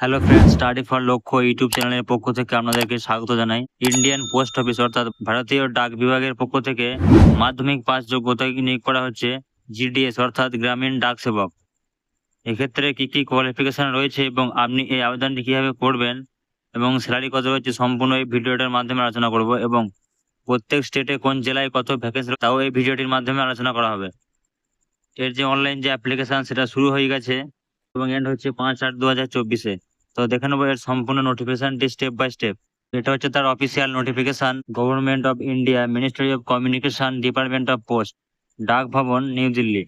Hello friends study for Lakshya YouTube চ্যানেলের পক্ষ থেকে আপনাদেরকে স্বাগত জানাই। ইন্ডিয়ান পোস্ট অফিস অর্থাৎ ভারতীয় ডাক বিভাগের পক্ষ থেকে মাধ্যমিক পাস যোগ্যতায় নিয়োগ করা হচ্ছে জিডিএস অর্থাৎ গ্রামীণ ডাক সেবক। এক্ষেত্রে কী কী কোয়ালিফিকেশন রয়েছে এবং আপনি এই আবেদনটি কীভাবে করবেন এবং স্যালারি কত রয়েছে সম্পূর্ণ এই ভিডিওটার মাধ্যমে আলোচনা করব এবং প্রত্যেক স্টেটে কোন জেলায় কত ভ্যাকেন্সি তাও এই ভিডিওটির মাধ্যমে আলোচনা করা হবে। এর যে অনলাইন যে অ্যাপ্লিকেশন সেটা শুরু হয়ে গেছে এবং এন্ড হচ্ছে পাঁচ আট দু হাজার চব্বিশে। তো দেখে নেব এর সম্পূর্ণ নোটিফিকেশনটি স্টেপ বাই স্টেপ এটা হচ্ছে তার official notification government of India ministry of communication department of post Dak Bhavan new Delhi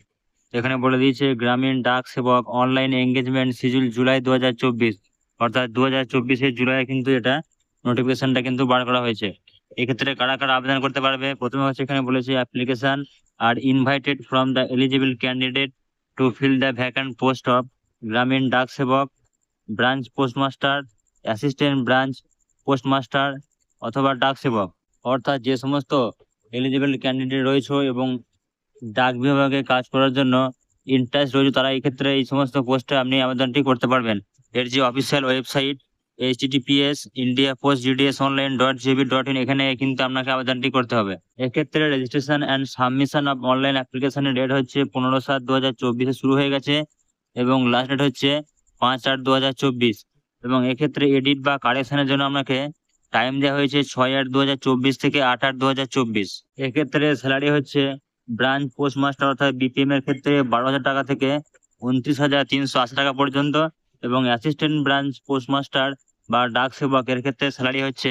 এখানে বলে দিয়েছে, গ্রামীণ ডাক সেবক অনলাইন এঙ্গেজমেন্ট শিডিউল জুলাই দু হাজার চব্বিশ। অর্থাৎ দু হাজার চব্বিশে জুলাই কিন্তু এটা নোটিফিকেশনটা কিন্তু বার করা হয়েছে। এক্ষেত্রে কারা কারা আবেদন করতে পারবে? প্রথমে হচ্ছে এখানে বলেছে application are invited from the eligible candidate to fill the vacant post of Gramin Dak Sevak. Branch postmaster, assistant branch postmaster অথবা ডাক সেবক। অর্থাৎ যে সমস্ত এলিজিবল ক্যান্ডিডেট রয়েছে এবং ডাক বিভাগে কাজ করার জন্য ইন্টারেস্ট রয়েছে, তারা এই ক্ষেত্রে এই সমস্ত পোস্টে আপনি আবেদনটি করতে পারবেন। এর যে official website https India post GDS online dot GB dot in এখানে কিন্তু আপনাকে আবেদনটি করতে হবে। এক্ষেত্রে registration and submission of online অ্যাপ্লিকেশনের ডেট হচ্ছে পনেরো সাত দু হাজার চব্বিশে শুরু হয়ে গেছে এবং লাস্ট ডেট হচ্ছে পাঁচ আট দু হাজার চব্বিশ। এবং এক্ষেত্রে এডিট বা কারেকশনের জন্য আপনাকে টাইম দেওয়া হয়েছে ছয় আট দু হাজার চব্বিশ থেকে আট আট দু হাজার চব্বিশ। এক্ষেত্রে স্যালারি হচ্ছে ব্রাঞ্চ পোস্টমাস্টার অর্থাৎ বিপিএম এর ক্ষেত্রে বারো হাজার টাকা থেকে উনত্রিশ হাজার তিনশো আশি টাকা পর্যন্ত এবং অ্যাসিস্ট্যান্ট ব্রাঞ্চ পোস্টমাস্টার বা ডাক সেবক এর ক্ষেত্রে স্যালারি হচ্ছে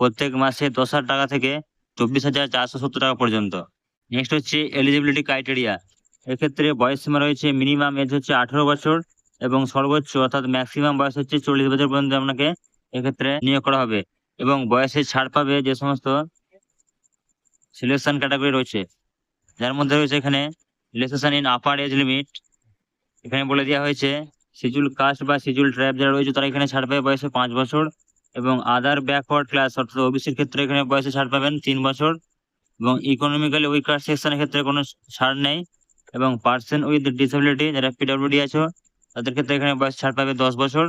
প্রত্যেক মাসে দশ হাজার টাকা থেকে চব্বিশ হাজার চারশো সত্তর টাকা পর্যন্ত। নেক্সট হচ্ছে এলিজিবিলিটি ক্রাইটেরিয়া এক্ষেত্রে বয়স সীমা রয়েছে মিনিমাম এজ হচ্ছে আঠেরো বছর এবং সর্বোচ্চ, অর্থাৎ ম্যাক্সিমাম বয়স হচ্ছে চল্লিশ বছর পর্যন্ত আপনাকে এক্ষেত্রে নিয়োগ করা হবে। এবং বয়সে ছাড় পাবে যে সমস্ত সিলেকশন ক্যাটাগরি রয়েছে, যার মধ্যে রয়েছে এখানে relaxation in upper age limit এখানে বলে দেওয়া হয়েছে সিজুল কাস্ট বা সিজুল ট্রাইব যারা রয়েছে তারা এখানে ছাড় পাবে বয়সে পাঁচ বছর এবং আদার ব্যাকওয়ার্ড ক্লাস অর্থাৎ ওবিসির ক্ষেত্রে এখানে বয়সে ছাড় পাবেন তিন বছর এবং ইকোনমিক্যালি উইকার সেকশনের ক্ষেত্রে কোনো ছাড় নেই এবং পার্সন উইথ ডিসেবিলিটি যারা পিডব্লিউডি আছে তাদের ক্ষেত্রে এখানে বয়স ছাড় পাবে দশ বছর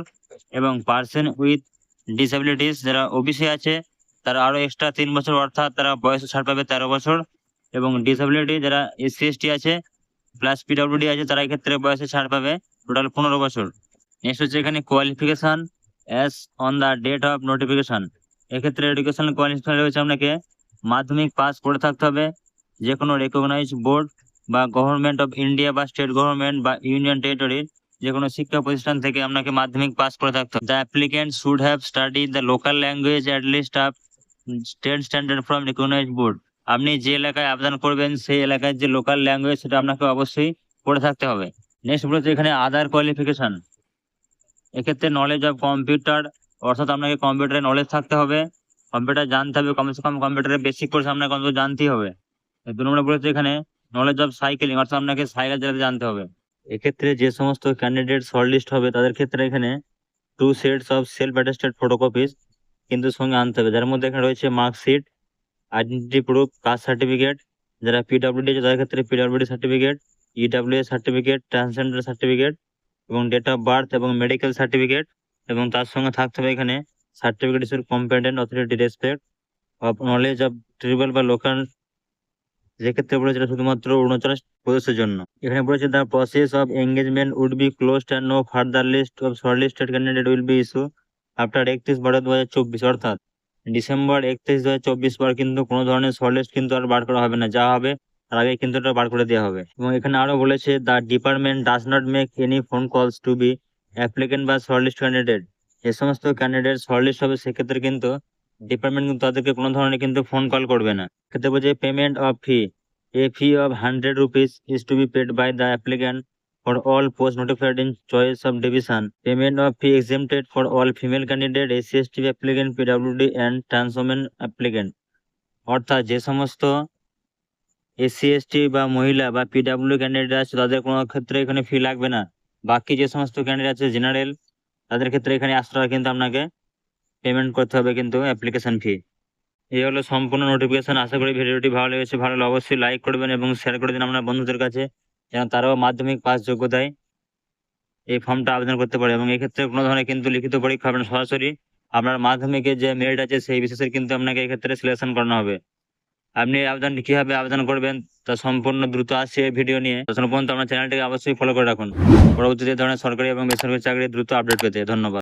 এবং পার্সন উইথ ডিসেবিলিটিস যারা ওবিসি আছে, তারা আরও এক্সট্রা তিন বছর অর্থাৎ তারা বয়স ছাড় পাবে তেরো বছর এবং ডিসেবিলিটি যারা এসসি এসটি আছে প্লাস পিডব্লিউডি আছে, তারা এক্ষেত্রে বয়সে ছাড় পাবে টোটাল পনেরো বছর। নেক্সট হচ্ছে এখানে qualification as on the date of notification এক্ষেত্রে এডুকেশন কোয়ালিফিকেশন রয়েছে আপনাকে। মাধ্যমিক পাস করে থাকতে হবে। যে কোনো রেকগনাইজ বোর্ড বা গভর্নমেন্ট অফ ইন্ডিয়া বা স্টেট গভর্নমেন্ট বা ইউনিয়ন টেরিটরির যে কোনো শিক্ষা প্রতিষ্ঠান থেকে আপনাকে মাধ্যমিক পাস করে থাকতে হবে। The applicant should have study the local language at least of state standard from recognise board আপনি যে এলাকায় আবেদন করবেন, সেই এলাকায় যে লোকাল ল্যাঙ্গুয়েজ সেটা আপনাকে অবশ্যই পড়ে থাকতে হবে। নেক্সট বলেছে এখানে আদার কোয়ালিফিকেশন এক্ষেত্রে নলেজ অফ কম্পিউটার অর্থাৎ আপনাকে কম্পিউটারের নলেজ থাকতে হবে। কম্পিউটার জানতে হবে, কমসে কম কম্পিউটারের বেসিক কোর্স আপনাকে অন্তত জানতেই হবে। দু নম্বরে বলেছে এখানে নলেজ অফ সাইকেলিং অর্থাৎ আপনাকে সাইকেল চালাতে জানতে হবে। এক্ষেত্রে যে সমস্ত ক্যান্ডিডেট শর্টলিস্ট হবে, তাদের ক্ষেত্রে এখানে two sets of self attested photocopies কিন্তু সঙ্গে আনতে হবে। যার মধ্যে এখানে রয়েছে marksheet identity proof caste certificate যারা পিডাব্লিউডি আছে তাদের ক্ষেত্রে PWD certificate EW certificate transgender certificate এবং ডেট অফ বার্থ এবং মেডিকেল সার্টিফিকেট এবং তার সঙ্গে থাকতে হবে এখানে সার্টিফিকেট ইস্যুর competent authority respect of knowledge of tribal বা লোকাল যেক্ষেত্রে বলেছে শুধুমাত্র অরুণাচল প্রদেশের জন্য। এখানে বলেছে the process of engagement would be closed and no further list of shortlisted candidate will be issue after একত্রিশ বারো দু হাজার চব্বিশ, অর্থাৎ ডিসেম্বর একত্রিশ দু হাজার চব্বিশ পর কিন্তু কোনো ধরনের শর্ট লিস্ট কিন্তু আর বার করা হবে না। যা হবে, তার আগে কিন্তু এটা বার করে দেওয়া হবে। এবং এখানে আরও বলেছে the department does not make any phone calls to be applicant বা শর্ট লিস্ট ক্যান্ডিডেট যে সমস্ত ক্যান্ডিডেট শর্ট লিস্ট হবে, সেক্ষেত্রে কিন্তু ডিপার্টমেন্ট কিন্তু তাদেরকে কোনো ধরনের কিন্তু ফোন কল করবে না। ক্ষেত্রে বলছে payment of fee A fee of 100 rupees is to be paid by the applicant for all posts notified in choice of division. Payment of fee exempted for all female candidate, SC, ST applicant, PWD and trans women applicant. অর্থাৎ যে সমস্ত SC ST বা মহিলা বা PW candidate আছে তাদের কোনো ক্ষেত্রে এখানে ফি লাগবে না বাকি যে সমস্ত ক্যান্ডিডেট আছে জেনারেল তাদের ক্ষেত্রে এখানে আসতে কিন্তু আপনাকে পেমেন্ট করতে হবে কিন্তু অ্যাপ্লিকেশন ফি এই হলো সম্পূর্ণ নোটিফিকেশন আশা করি ভিডিওটি ভালো লেগেছে, ভালো লাগলে অবশ্যই লাইক করবেন এবং শেয়ার করে দিন আপনার বন্ধুদের কাছে, যেন তারাও মাধ্যমিক পাস যোগ্যতায় এই ফর্মটা আবেদন করতে পারে এবং এক্ষেত্রে কোনো ধরনের কিন্তু লিখিত পরীক্ষা হবে না। সরাসরি আপনার মাধ্যমিকের যে মেরিট আছে, সেই বিশেষের কিন্তু আপনাকে এক্ষেত্রে সিলেকশন করানো হবে। আপনি এই আবেদনটি কীভাবে আবেদন করবেন, তা সম্পূর্ণ দ্রুত আসছে এই ভিডিও নিয়ে। তখন পর্যন্ত আপনার চ্যানেলটিকে অবশ্যই ফলো করে রাখুন। পরবর্তীতে ধরনের সরকারি এবং বেসরকারি চাকরির দ্রুত আপডেট পেতে। ধন্যবাদ।